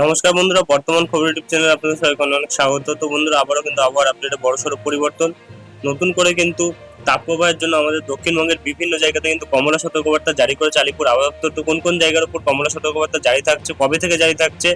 নমস্কার বন্ধুরা, বর্তমান খবর ইউটিউব চ্যানেল আপনাদের সবাইকে অনেক স্বাগত। তো বন্ধুরা, আবারও কিন্তু আবহাওয়ার আপডেটে বড়সড় পরিবর্তন। নতুন করে কিন্তু তাপপ্রবাহের জন্য আমাদের দক্ষিণবঙ্গের বিভিন্ন জায়গাতে কিন্তু কমলা সতর্কবার্তা জারি করেছে। আলিপুর আবহাওয়া তো কোন কোন জায়গার উপর কমলা সতর্কবার্তা জারি থাকছে, কবে থেকে জারি থাকছে?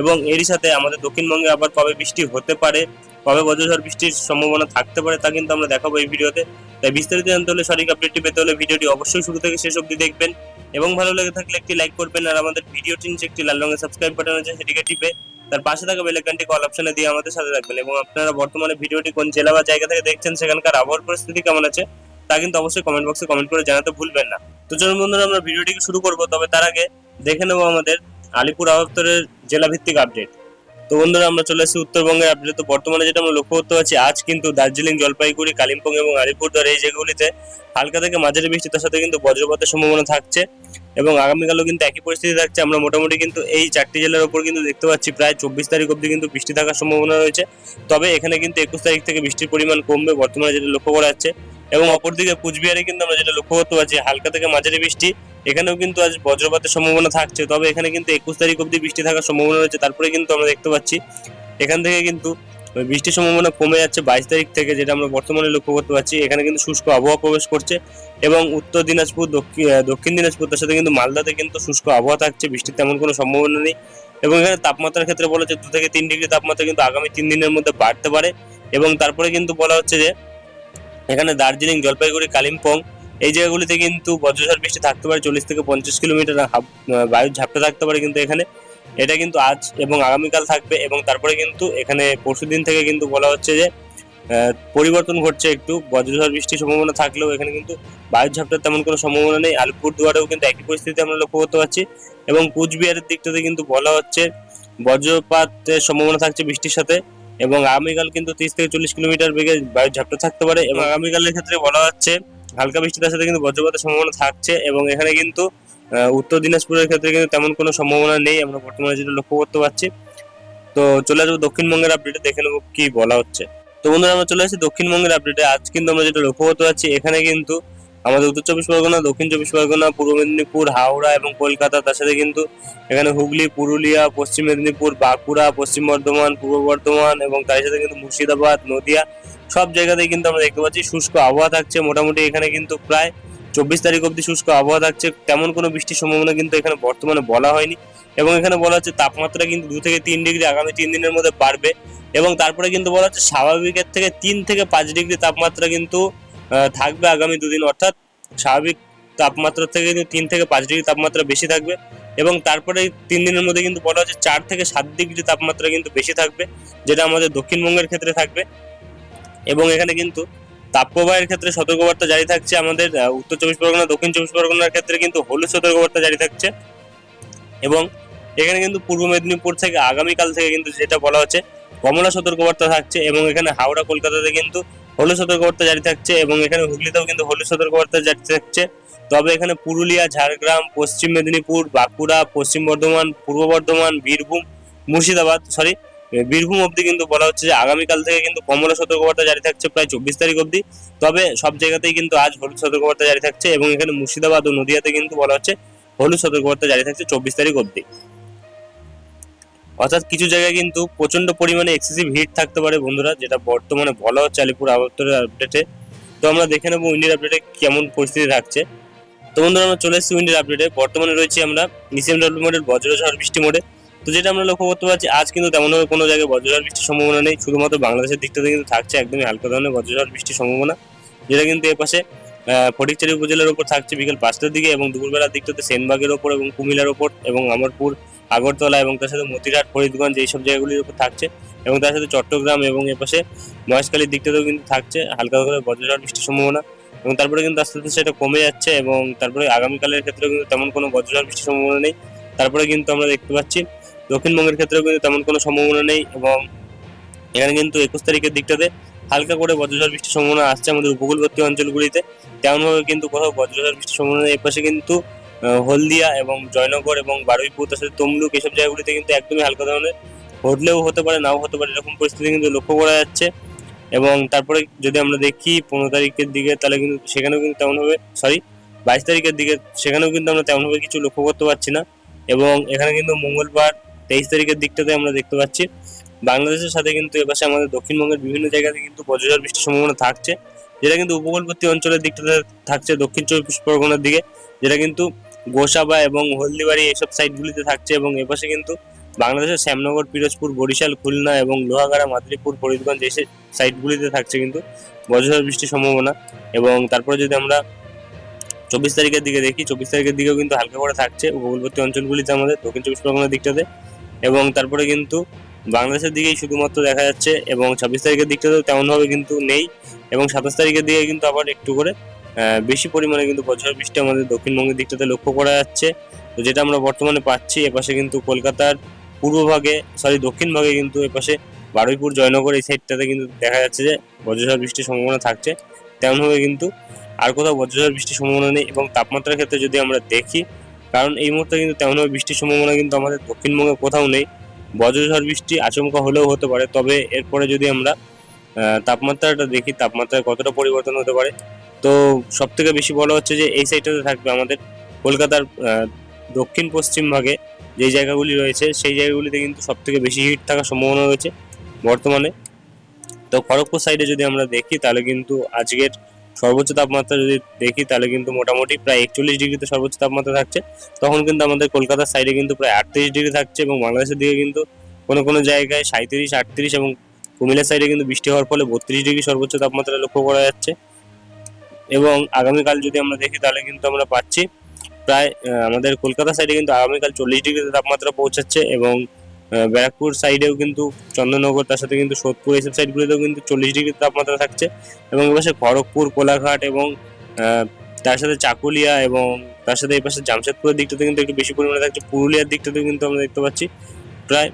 এবং এরই সাথে আমাদের দক্ষিণবঙ্গে আবার কবে বৃষ্টি হতে পারে, কবে বজ্রঝড় বৃষ্টির সম্ভাবনা থাকতে পারে তা কিন্তু আমরা দেখাবো এই ভিডিওতে। তাই বিস্তারিত জানতে হলে সঠিক আপডেটটি পেতে হলে ভিডিওটি অবশ্যই শুরু থেকে শেষ অবধি দেখবেন। এবং ভালো লেগে থাকলে একটি লাইক করবেন আর আমাদের ভিডিওটি নিচে একটি লাল রঙের সাবস্ক্রাইব বাটন আছে সেটিকে টিপে তার পাশে থাকা বেল আইকনটি কল অপশনে দিয়ে আমাদের সাথে থাকবেন। এবং আপনারা বর্তমানে ভিডিওটি কোন জেলা বা জায়গা থেকে দেখছেন সেখানকার আবহাওয়ার পরিস্থিতি কেমন আছে, তা কিন্তু অবশ্যই কমেন্ট বক্সে কমেন্ট করে জানাতে ভুলবেন না। তো চলুন বন্ধুরা, আমরা ভিডিওটিকে শুরু করব, তবে তার আগে দেখে নেব আমাদের আলিপুর আদপ্তরের জেলাভিত্তিক জেলা ভিত্তিক আপডেট তো বন্ধুরা, আমরা চলে এসেছি উত্তরবঙ্গে। আপডেট তো বর্তমানে যেটা আমরা লক্ষ্য করতে পারছি, আজ কিন্তু দার্জিলিং, জলপাইগুড়ি, কালিম্পং এবং আলিপুরদুয়ার এই জায়গাগুলিতে হালকা থেকে মাঝারি বৃষ্টি তার সাথে কিন্তু বজ্রপাতের সম্ভাবনা থাকছে এবং আগামীকালও কিন্তু একই পরিস্থিতি থাকছে। আমরা মোটামুটি কিন্তু এই চারটি জেলার উপর কিন্তু দেখতে পাচ্ছি, প্রায় চব্বিশ তারিখ অবধি কিন্তু বৃষ্টি থাকার সম্ভাবনা রয়েছে। তবে এখানে কিন্তু একুশ তারিখ থেকে বৃষ্টির পরিমাণ কমবে, বর্তমানে যেটা লক্ষ্য করা যাচ্ছে। এবং অপরদিকে কুচবিহারে কিন্তু আমরা যেটা লক্ষ্য করতে পারছি, হালকা থেকে মাঝারি বৃষ্টি। এখানেও কিন্তু আজ বজ্রপাতের সম্ভাবনা থাকছে, তবে এখানে কিন্তু একুশ তারিখ অবধি বৃষ্টি থাকার সম্ভাবনা রয়েছে। তারপরে কিন্তু আমরা দেখতে পাচ্ছি, এখান থেকে কিন্তু বৃষ্টির সম্ভাবনা কমে যাচ্ছে বাইশ তারিখ থেকে, যেটা আমরা বর্তমানে লক্ষ্য করতে পারছি। এখানে কিন্তু শুষ্ক আবহাওয়া প্রবেশ করছে এবং উত্তর দিনাজপুর, দক্ষিণ দক্ষিণ দিনাজপুর, তার সাথে কিন্তু মালদাতে কিন্তু শুষ্ক আবহাওয়া থাকছে, বৃষ্টির তেমন কোনো সম্ভাবনা নেই। এবং এখানে তাপমাত্রার ক্ষেত্রে বলা হচ্ছে দু থেকে তিন ডিগ্রি তাপমাত্রা কিন্তু আগামী তিন দিনের মধ্যে বাড়তে পারে। এবং তারপরে কিন্তু বলা হচ্ছে যে এখানে দার্জিলিং, জলপাইগুড়ি, কালিম্পং, এই জায়গাগুলিতে কিন্তু বজ্রঝড় বৃষ্টি থাকতে পারে চল্লিশ থেকে পঞ্চাশ কিলোমিটার বায়ুর ঝাপটা থাকতে পারে কিন্তু এখানে। এটা কিন্তু আজ এবং আগামীকাল থাকবে এবং তারপরে কিন্তু এখানে পরশুদিন থেকে কিন্তু বলা হচ্ছে যে পরিবর্তন ঘটছে একটু। বজ্রঝড় বৃষ্টির সম্ভাবনা থাকলেও এখানে কিন্তু বায়ুর ঝাপটার তেমন কোনো সম্ভাবনা নেই। আলিপুর দুয়ারেও কিন্তু একই পরিস্থিতি আমরা লক্ষ্য করতে পারছি এবং কুচবিহারের দিকটাতে কিন্তু বলা হচ্ছে বজ্রপাতের সম্ভাবনা থাকছে বৃষ্টির সাথে। এবং আগামীকাল কিন্তু তিরিশ থেকে চল্লিশ কিলোমিটার বেগে বায়ুর ঝাপটা থাকতে পারে এবং আগামীকালের ক্ষেত্রে বলা হচ্ছে হালকা বৃষ্টির সাথে কিন্তু বজ্রপাতের সম্ভাবনা থাকছে এবং এখানে কিন্তু উত্তর দিনাজপুরের ক্ষেত্রে কিন্তু তেমন কোনো সম্ভাবনা নেই। আমরা বর্তমানে যেটা লক্ষ্য করতে পারছি। তো চলে আসব দক্ষিণবঙ্গের আপডেটে দেখে নেব কি বলা হচ্ছে। তো বন্ধুরা আমরা চলে আসছি দক্ষিণবঙ্গের আপডেটে আজ কিন্তু আমরা যেটা লক্ষ্য করতে পারছি এখানে কিন্তু আমাদের উত্তর চব্বিশ পরগনা, দক্ষিণ চব্বিশ পরগনা, পূর্ব মেদিনীপুর, হাওড়া এবং কলকাতা, তার সাথে কিন্তু এখানে হুগলি, পুরুলিয়া, পশ্চিম মেদিনীপুর, বাঁকুড়া, পশ্চিম বর্ধমান, পূর্ব বর্ধমান এবং তার সাথে কিন্তু মুর্শিদাবাদ, নদিয়া, সব জায়গাতেই কিন্তু আমরা দেখতে পাচ্ছি শুষ্ক আবহাওয়া থাকছে। মোটামুটি এখানে কিন্তু প্রায় চব্বিশ তারিখ অবধি শুষ্ক আবহাওয়া থাকছে। তেমন কোনো বৃষ্টির সম্ভাবনা কিন্তু এখানে বর্তমানে বলা হয়নি এবং এখানে বলা হচ্ছে তাপমাত্রা কিন্তু দু থেকে তিন ডিগ্রি, আগামী তিন দিনের মধ্যে বাড়বে এবং তারপরে কিন্তু বলা হচ্ছে স্বাভাবিকের থেকে তিন থেকে পাঁচ ডিগ্রি তাপমাত্রা কিন্তু থাকবে আগামী দুদিন। অর্থাৎ স্বাভাবিক তাপমাত্রা থেকে কিন্তু তিন থেকে পাঁচ ডিগ্রি তাপমাত্রা বেশি থাকবে এবং তারপরে তিন দিনের মধ্যে কিন্তু বলা হচ্ছে চার থেকে সাত ডিগ্রি তাপমাত্রা কিন্তু বেশি থাকবে, যেটা আমাদের দক্ষিণবঙ্গের ক্ষেত্রে থাকবে। এবং এখানে কিন্তু তাপপ্রবাহের ক্ষেত্রে সতর্কবার্তা জারি থাকছে আমাদের উত্তর চব্বিশ পরগনা, দক্ষিণ চব্বিশ পরগনার ক্ষেত্রে কিন্তু হলুদ সতর্কবার্তা জারি থাকছে। এবং এখানে কিন্তু পূর্ব মেদিনীপুর থেকে আগামীকাল থেকে কিন্তু যেটা বলা হচ্ছে কমলা সতর্কবার্তা থাকছে এবং এখানে হাওড়া, কলকাতাতে কিন্তু হলুদ সতর্কবার্তা জারি থাকছে এবং এখানে হুগলিতেও কিন্তু হলুদ সতর্কবার্তা জারি থাকছে। তবে এখানে পুরুলিয়া, ঝাড়গ্রাম, পশ্চিম মেদিনীপুর, বাঁকুড়া, পশ্চিম বর্ধমান, পূর্ব বর্ধমান, বীরভূম, মুর্শিদাবাদ সরি বীরভূম অবধি কিন্তু বলা হচ্ছে যে আগামীকাল থেকে কিন্তু কমলা সতর্কবার্তা জারি থাকছে প্রায় চব্বিশ তারিখ অবধি। তবে সব জায়গাতেই কিন্তু আজ হলুদ সতর্কবার্তা জারি থাকছে এবং এখানে মুর্শিদাবাদ ও নদিয়াতে কিন্তু বলা হচ্ছে হলুদ সতর্কবার্তা জারি থাকছে চব্বিশ তারিখ অবধি। অর্থাৎ কিছু জায়গায় কিন্তু প্রচণ্ড পরিমাণে এক্সেসিভ হিট থাকতে পারে বন্ধুরা যেটা বর্তমানে বলা হচ্ছে আলিপুর আবহাওয়ার আপডেটে তো আমরা দেখে নেব উইন্ডির আপডেটে কেমন পরিস্থিতি থাকছে। তো বন্ধুরা আমরা চলে এসেছি উইন্ডির আপডেটে বর্তমানে রয়েছি আমরা নিসিএম ডাব্লিউ মোডের বজ্রঝড় বৃষ্টি মোডে। তো যেটা আমরা লক্ষ্য করতে পারছি আজ কিন্তু তেমনভাবে কোনো জায়গায় বজ্রঝড় বৃষ্টির সম্ভাবনা নেই। শুধুমাত্র বাংলাদেশের দিক থেকে কিন্তু থাকছে একদমই হালকা ধরনের বজ্রঝড় বৃষ্টির সম্ভাবনা যেটা কিন্তু এপাশে আহ, ফটিকচারি উপজেলার উপর থাকছে বিকেল পাঁচটার দিকে এবং দুপুরবেলার দিকটাতে সেনবাগের ওপর এবং কুমিল্লার ওপর এবং আমরপুর, আগরতলা এবং তার সাথে মতিরাট ফরিদগঞ্জ এইসব জায়গাগুলির উপর থাকছে এবং তার সাথে চট্টগ্রাম এবং এপাশে মহেশখালীর দিকটাতেও কিন্তু থাকছে, হালকা করে বজ্রঝড় বৃষ্টির সম্ভাবনা এবং তারপরে কিন্তু আস্তে আস্তে সেটা কমে যাচ্ছে এবং তারপরে আগামীকালের ক্ষেত্রেও কিন্তু তেমন কোনো বজ্রঝড় বৃষ্টির সম্ভাবনা নেই। তারপরে কিন্তু আমরা দেখতে পাচ্ছি দক্ষিণবঙ্গের ক্ষেত্রেও কিন্তু তেমন কোনো সম্ভাবনা নেই এবং এখানে কিন্তু একুশ তারিখের দিকটাতে হালকা করে বজ্রঝড় বৃষ্টির সম্ভাবনা আসছে আমাদের উপকূলবর্তী অঞ্চলগুলিতে। তেমনভাবে কিন্তু কোথাও বজ্রঝড় বৃষ্টির সম্ভাবনা নেই। এপাশে কিন্তু হলদিয়া এবং জয়নগর এবং বারুইপুর সাথে তমলুক এসব জায়গাগুলিতে কিন্তু একদমই হালকা ধরনের ঘটলেও হতে পারে, নাও হতে পারে, এরকম পরিস্থিতি কিন্তু লক্ষ্য করা যাচ্ছে। এবং তারপরে যদি আমরা দেখি পনেরো তারিখের দিকে, তাহলে কিন্তু সেখানেও কিন্তু তেমনভাবে সরি বাইশ তারিখের দিকে সেখানেও কিন্তু আমরা তেমনভাবে কিছু লক্ষ্য করতে পারছি না। এবং এখানে কিন্তু মঙ্গলবার তেইশ তারিখের দিকটাতে আমরা দেখতে পাচ্ছি। বাংলাদেশের সাথে কিন্তু এপাশে আমাদের দক্ষিণবঙ্গের বিভিন্ন জায়গাতে কিন্তু বজ্রঝড় বৃষ্টির সম্ভাবনা থাকছে, যেটা কিন্তু উপকূলবর্তী অঞ্চলের দিকটাতে থাকছে, দক্ষিণ চব্বিশ পরগনার দিকে, যেটা কিন্তু গোসাবা এবং হলদিবাড়ি এইসব সাইডগুলিতে থাকছে এবং এপাশে কিন্তু বাংলাদেশের শ্যামনগর, পিরোজপুর, বরিশাল, খুলনা এবং লোহাগাড়া, মাদারীপুর, ফরিদগঞ্জ এই সাইডগুলিতে থাকছে কিন্তু বজ্রঝড় বৃষ্টির সম্ভাবনা এবং তারপরে যদি আমরা চব্বিশ তারিখের দিকে দেখি, চব্বিশ তারিখের দিকেও কিন্তু হালকা করে থাকছে উপকূলবর্তী অঞ্চলগুলিতে আমাদের দক্ষিণ চব্বিশ পরগনার দিকটাতে এবং তারপরে কিন্তু বাংলাদেশের দিকেই শুধুমাত্র দেখা যাচ্ছে এবং ছাব্বিশ তারিখের দিকটাতেও তেমনভাবে কিন্তু নেই এবং সাতাশ তারিখের দিকে কিন্তু আবার একটু করে বেশি পরিমাণে কিন্তু বজ্র বৃষ্টি আমাদের দক্ষিণবঙ্গের দিকটাতে লক্ষ্য করা যাচ্ছে। তো যেটা আমরা বর্তমানে পাচ্ছি, এপাশে কিন্তু কলকাতার পূর্ব ভাগে সরি দক্ষিণ ভাগে কিন্তু এপাশে বারুইপুর, জয়নগর এই সাইডটাতে কিন্তু দেখা যাচ্ছে যে বজ্রঝড় বৃষ্টির সম্ভাবনা থাকছে। তেমনভাবে কিন্তু আর কোথাও বজ্রঝড় বৃষ্টির সম্ভাবনা নেই এবং তাপমাত্রার ক্ষেত্রে যদি আমরা দেখি, কারণ এই মুহূর্তে কিন্তু তেমনভাবে বৃষ্টির সম্ভাবনা কিন্তু আমাদের দক্ষিণবঙ্গে কোথাও নেই। বজ্রঝড় বৃষ্টি আচমকা হলেও হতে পারে, তবে এরপরে যদি আমরা তাপমাত্রাটা দেখি, তাপমাত্রায় কতটা পরিবর্তন হতে পারে, তো সব থেকে বেশি বলা হচ্ছে যে এই সাইডটাতে থাকবে আমাদের কলকাতার দক্ষিণ পশ্চিম ভাগে যে জায়গাগুলি রয়েছে, সেই জায়গাগুলিতে কিন্তু সব থেকে বেশি হিট থাকার সম্ভাবনা রয়েছে বর্তমানে। তো খড়গপুর সাইডে যদি আমরা দেখি, তাহলে কিন্তু আজকের সর্বোচ্চ তাপমাত্রা যদি দেখি, তাহলে কিন্তু মোটামুটি প্রায় একচল্লিশ ডিগ্রিতে সর্বোচ্চ তাপমাত্রা থাকছে। তখন কিন্তু আমাদের কলকাতার সাইডে কিন্তু প্রায় আটত্রিশ ডিগ্রি থাকছে এবং বাংলাদেশের দিকে কিন্তু কোনো কোনো জায়গায় সাঁত্রিশ আটত্রিশ এবং কুমিল্লার সাইডে কিন্তু বৃষ্টি হওয়ার ফলে বত্রিশ ডিগ্রি সর্বোচ্চ তাপমাত্রা লক্ষ্য করা যাচ্ছে। এবং আগামীকাল যদি আমরা দেখি, তাহলে কিন্তু আমরা পাচ্ছি প্রায় আমাদের কলকাতা সাইডে কিন্তু আগামীকাল চল্লিশ ডিগ্রিতে তাপমাত্রা পৌঁছাচ্ছে এবং ব্যারাকপুর সাইডেও কিন্তু চন্দ্রনগর তার সাথে কিন্তু সোদপুর এইসব সাইডগুলিতেও কিন্তু চল্লিশ ডিগ্রি তাপমাত্রা থাকছে। এবং এপাশে খড়গপুর, কোলাঘাট এবং তার সাথে চাকুলিয়া এবং তার সাথে এই পাশে জামশেদপুরের দিকটাতে কিন্তু একটু বেশি পরিমাণে থাকছে। পুরুলিয়ার দিকটাতেও কিন্তু আমরা দেখতে পাচ্ছি। প্রায়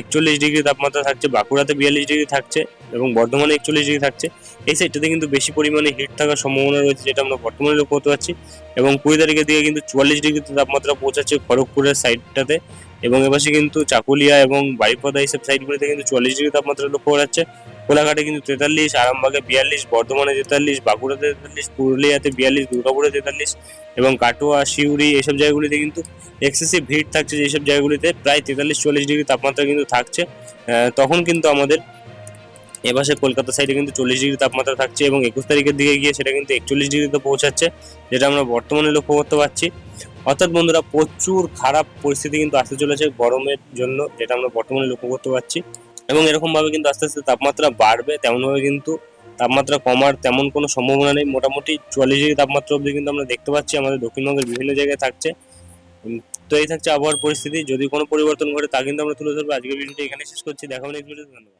একচল্লিশ ডিগ্রি তাপমাত্রা থাকছে, বাঁকুড়াতে বিয়াল্লিশ ডিগ্রি থাকছে এবং বর্ধমানে একচল্লিশ ডিগ্রি থাকছে। এই সাইডটাতে কিন্তু বেশি পরিমাণে হিট থাকার সম্ভাবনা রয়েছে, যেটা আমরা বর্তমানে লক্ষ্য করতে পারছি। এবং কুড়ি তারিখের দিকে কিন্তু চুয়াল্লিশ ডিগ্রিতে তাপমাত্রা পৌঁছাচ্ছে খড়গপুরের সাইডটাতে এবং এপাশে কিন্তু চাকুলিয়া এবং বারিপদা এইসব সাইডগুলিতে কিন্তু চুয়াল্লিশ ডিগ্রি তাপমাত্রা লক্ষ্য করা যাচ্ছে। কোলাঘাটে কিন্তু তেতাল্লিশ, আরামবাগে বিয়াল্লিশ, বর্ধমানে তেতাল্লিশ, বাঁকুড়াতে তেতাল্লিশ, পুরুলিয়াতে বিয়াল্লিশ, দুর্গাপুরে তেতাল্লিশ এবং কাটোয়া শিউরি এইসব জায়গাগুলিতে কিন্তু এক্সেসিভ ভিড় থাকছে যেসব জায়গাগুলিতে। প্রায় তেতাল্লিশ, চল্লিশ ডিগ্রি তাপমাত্রা কিন্তু থাকছে। তখন কিন্তু আমাদের এপাশে কলকাতা সাইডে কিন্তু চল্লিশ ডিগ্রি তাপমাত্রা থাকছে এবং একুশ তারিখের দিকে গিয়ে সেটা কিন্তু একচল্লিশ ডিগ্রিতে পৌঁছাচ্ছে, যেটা আমরা বর্তমানে লক্ষ্য করতে পারছি। অর্থাৎ বন্ধুরা, প্রচুর খারাপ পরিস্থিতি কিন্তু আসতে চলেছে গরমের জন্য, যেটা আমরা বর্তমানে লক্ষ্য করতে পারছি। এবং এরকমভাবে কিন্তু আস্তে আস্তে তাপমাত্রা বাড়বে তেমনভাবে কিন্তু তাপমাত্রা কমার তেমন কোনো সম্ভাবনা নেই। মোটামুটি চুয়াল্লিশ ডিগ্রি তাপমাত্রা অবধি কিন্তু আমরা দেখতে পাচ্ছি, আমাদের দক্ষিণবঙ্গের বিভিন্ন জায়গায় থাকছে। তো এই থাকছে আবহাওয়ার পরিস্থিতি। যদি কোনো পরিবর্তন ঘটে তা কিন্তু আমরা তুলে ধরবো। আজকের ভিডিওটি এখানে শেষ করছি। দেখা হবে নেক্সট ভিডিও ধন্যবাদ।